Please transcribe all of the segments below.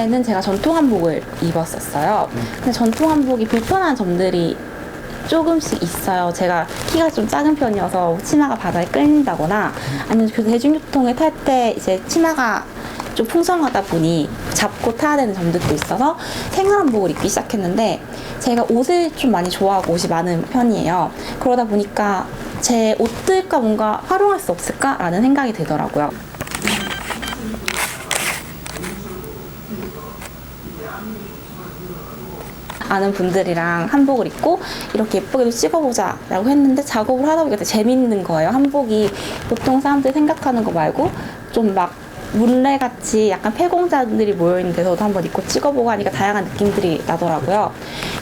처음에는 제가 전통 한복을 입었었어요. 근데 전통 한복이 불편한 점들이 조금씩 있어요. 제가 키가 좀 작은 편이어서 치마가 바다에 끌린다거나 아니면 그 대중교통을 탈 때 이제 치마가 좀 풍성하다 보니 잡고 타야 되는 점들도 있어서 생활 한복을 입기 시작했는데 제가 옷을 좀 많이 좋아하고 옷이 많은 편이에요. 그러다 보니까 제 옷들과 뭔가 활용할 수 없을까라는 생각이 들더라고요. 아는 분들이랑 한복을 입고 이렇게 예쁘게도 찍어보자 라고 했는데 작업을 하다 보니까 재밌는 거예요. 한복이 보통 사람들이 생각하는 거 말고 좀막 문래같이 약간 폐공자들이 모여있는 데서도 한번 입고 찍어보고 하니까 다양한 느낌들이 나더라고요.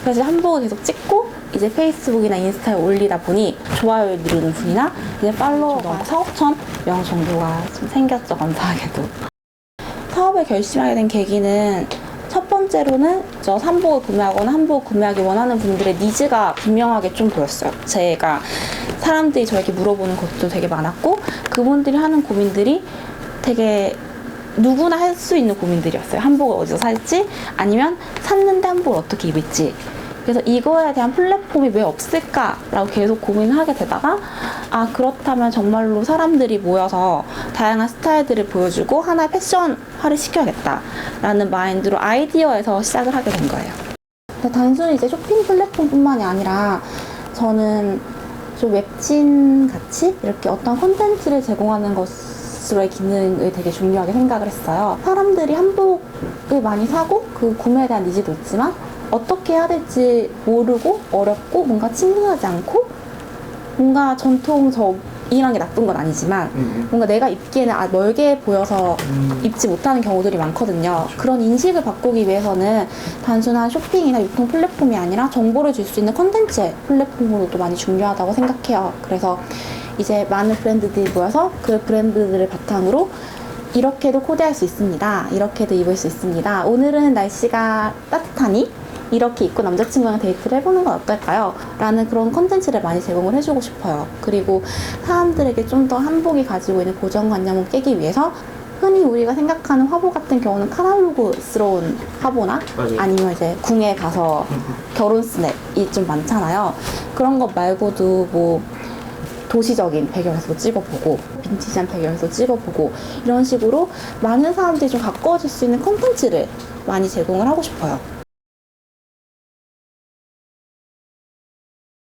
그래서 한복을 계속 찍고 이제 페이스북이나 인스타에 올리다 보니 좋아요 누르는 분이나 이제 팔로워가 4, 5천 명 정도가 좀 생겼죠, 감사하게도. 사업을 결심하게 된 계기는 첫 번째로는 저 한복을 구매하거나 한복을 구매하기 원하는 분들의 니즈가 분명하게 좀 보였어요. 제가 사람들이 저에게 물어보는 것도 되게 많았고 그분들이 하는 고민들이 되게 누구나 할 수 있는 고민들이었어요. 한복을 어디서 살지 아니면 샀는데 한복을 어떻게 입을지 그래서 이거에 대한 플랫폼이 왜 없을까라고 계속 고민을 하게 되다가 아 그렇다면 정말로 사람들이 모여서 다양한 스타일들을 보여주고 하나의 패션화를 시켜야겠다라는 마인드로 아이디어에서 시작을 하게 된 거예요. 단순히 이제 쇼핑 플랫폼뿐만이 아니라 저는 좀 웹진 같이 이렇게 어떤 콘텐츠를 제공하는 것으로의 기능을 되게 중요하게 생각을 했어요. 사람들이 한복을 많이 사고 그 구매에 대한 니즈도 있지만 어떻게 해야 될지 모르고 어렵고 뭔가 친근하지 않고 뭔가 전통 저 이런 게 나쁜 건 아니지만 뭔가 내가 입기에는 아 멀게 보여서 입지 못하는 경우들이 많거든요. 그런 인식을 바꾸기 위해서는 단순한 쇼핑이나 유통 플랫폼이 아니라 정보를 줄 수 있는 컨텐츠 플랫폼으로도 많이 중요하다고 생각해요. 그래서 이제 많은 브랜드들이 모여서 그 브랜드들을 바탕으로 이렇게도 코디할 수 있습니다. 이렇게도 입을 수 있습니다. 오늘은 날씨가 따뜻하니 이렇게 입고 남자친구랑 데이트를 해보는 건 어떨까요? 라는 그런 컨텐츠를 많이 제공을 해주고 싶어요. 그리고 사람들에게 좀 더 한복이 가지고 있는 고정관념을 깨기 위해서 흔히 우리가 생각하는 화보 같은 경우는 카탈로그스러운 화보나 맞아요. 아니면 이제 궁에 가서 결혼 스냅이 좀 많잖아요. 그런 것 말고도 뭐 도시적인 배경에서 찍어보고 빈티지한 배경에서 찍어보고 이런 식으로 많은 사람들이 좀 가까워질 수 있는 콘텐츠를 많이 제공을 하고 싶어요.